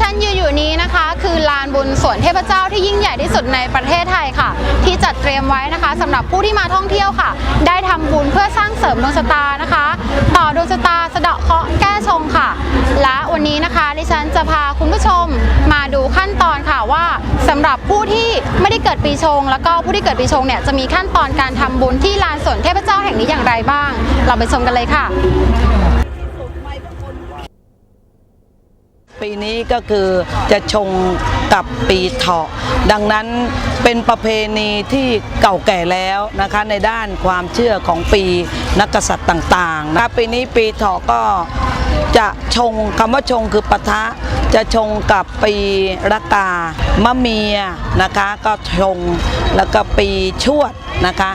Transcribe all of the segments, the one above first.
ฉันยืนอยู่นี้นะคะ คือลานบุญสวนเทพเจ้าที่ยิ่งใหญ่ที่สุดในประเทศไทยค่ะ ที่จัดเตรียมไว้นะคะสำหรับผู้ที่มาท่องเที่ยวค่ะ ได้ทำบุญเพื่อสร้างเสริมดวงชะตานะคะ ต่อดวงชะตาสะเดาะเคราะห์แก้ชงค่ะ และวันนี้นะคะดิฉันจะพาคุณผู้ชมมาดูขั้นตอนค่ะว่าสำหรับผู้ที่ไม่ได้เกิดปีชง แล้วก็ผู้ที่เกิดปีชงเนี่ยจะมีขั้นตอนการทำบุญที่ลานสวนเทพเจ้าแห่งนี้อย่างไรบ้าง เราไปชมกันเลยค่ะ ปีนี้ก็คือจะชงกับปีเถาะ ดังนั้นเป็นประเพณีที่เก่าแก่แล้วนะคะในด้านความเชื่อของปีนักกษัตริย์ต่างๆนะปีนี้ปีเถาะก็จะชงคำว่าชงคือปะทะจะชงกับปีระกามะเมียนะคะก็ชงแล้วก็ปีชวดนะคะ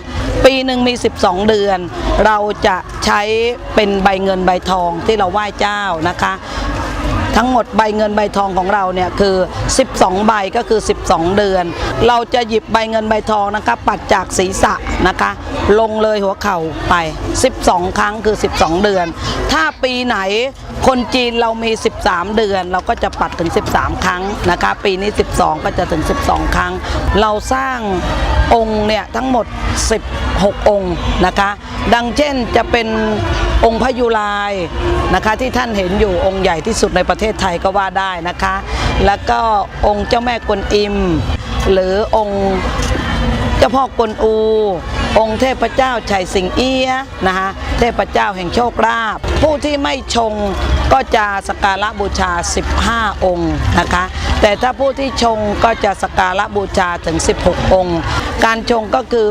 ปีหนึ่งมี 12 เดือน เราจะใช้เป็นใบเงินใบทองที่เราไหว้เจ้านะคะ ทั้งหมดใบเงินใบทองของเราเนี่ยคือ 12 ใบก็คือ 12 เดือน เราจะหยิบใบเงินใบทองนะคะปัดจากศีรษะนะคะ ลงเลยหัวเข่าไป 12 ครั้งคือ 12 เดือน ถ้าปีไหน คนจีนเรามี 13 เดือน เราก็จะปัดถึง 13 ครั้งนะคะ ปีนี้ 12 ก็จะถึง 12 ครั้ง เราสร้างองค์เนี่ยทั้งหมด 16 องค์นะคะ ดังเช่นจะเป็นองค์พระยุรายนะคะที่ท่านเห็นอยู่องค์ใหญ่ที่สุดในประเทศไทยก็ว่าได้นะคะ แล้วก็องค์เจ้าแม่กวนอิม หรือองค์ เจ้าพ่อกวนอู องค์เทพเจ้าชัยสิงเอี้ยนะคะเทพเจ้าแห่งโชคลาภผู้ที่ไม่ชงก็จะสการะบูชา 15 องค์นะคะ แต่ถ้าผู้ที่ชงก็จะสการะบูชาถึง 16 องค์ การชงก็คือ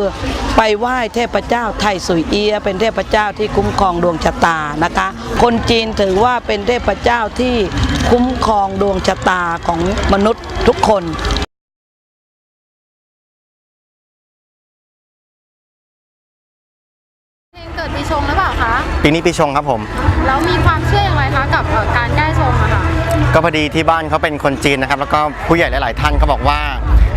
ไปไหว้เทพเจ้าไทยสุยเอีย เป็นเทพเจ้าที่คุ้มครองดวงชะตานะคะ คนจีนถือว่าเป็นเทพเจ้าที่คุ้มครองดวงชะตาของมนุษย์ทุกคน กิดปีชงหรือเปล่าคะ ปีนี้ปีชงครับผม แล้วมีความเชื่ออย่างไรคะกับเอ่อการแก้ชงอะค่ะ ก็พอดีที่บ้านเขาเป็นคนจีนนะครับ แล้วก็ผู้ใหญ่หลาย ๆ ท่านก็บอกว่า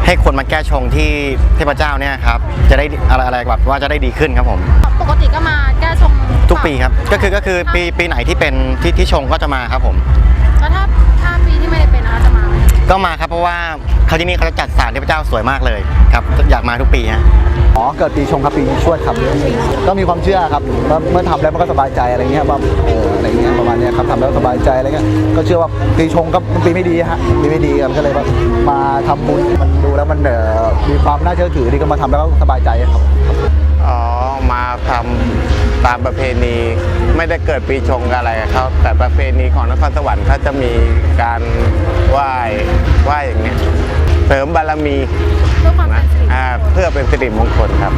ให้คนมาแก้ชงที่เทพเจ้าเนี่ยครับ จะได้อะไรอะไรแบบว่าจะได้ดีขึ้นครับผม ปกติก็มาแก้ชงทุกปีครับ ก็คือก็คือปีปีไหนที่เป็นที่ที่ชงก็จะมาครับผมแล้วถ้าถ้าปีที่ไม่ได้เป็นนะคะจะมาไหมก็มาครับเพราะว่าเขาที่นี่เขาจะจัดสถานเทพเจ้าสวยมากเลยครับ อยากมาทุกปีฮะ อ๋อเกิดปีชงครับปีชวดครับ ก็มีความเชื่อครับว่าเมื่อทำแล้วมันก็สบายใจอะไรเงี้ยว่าเอออะไรเงี้ยประมาณเนี้ยครับทำแล้วสบายใจอะไรเงี้ยก็เชื่อว่าปีชงก็มันปีไม่ดีฮะปีไม่ดีครับก็เลยว่ามาทำบุญมันดูแล้วมันเออมีความน่าเชื่อถือที่ก็มาทำแล้วก็สบายใจครับ อ๋อ มาทำตามประเพณีไม่ได้เกิดปีชงอะไรกับเขาแต่ประเพณีของนครสวรรค์เขาจะมีการไหว้ไหว้อย่างเงี้ยเสริมบารมี เพื่อความเป็นสิริมงคลอ่าเพื่อเป็นสิริมงคลครับ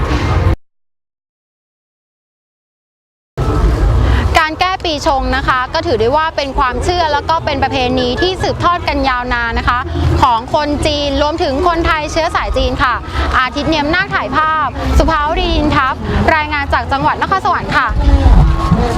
การแก้ปีชงนะคะ ก็ถือได้ว่าเป็นความเชื่อแล้วก็เป็นประเพณีที่สืบทอดกันยาวนานนะคะ ของคนจีนรวมถึงคนไทยเชื้อสายจีนค่ะ อาทิตย์เนียมนาคถ่ายภาพ สุภาวดีดินทัพรายงานจากจังหวัดนครสวรรค์ค่ะ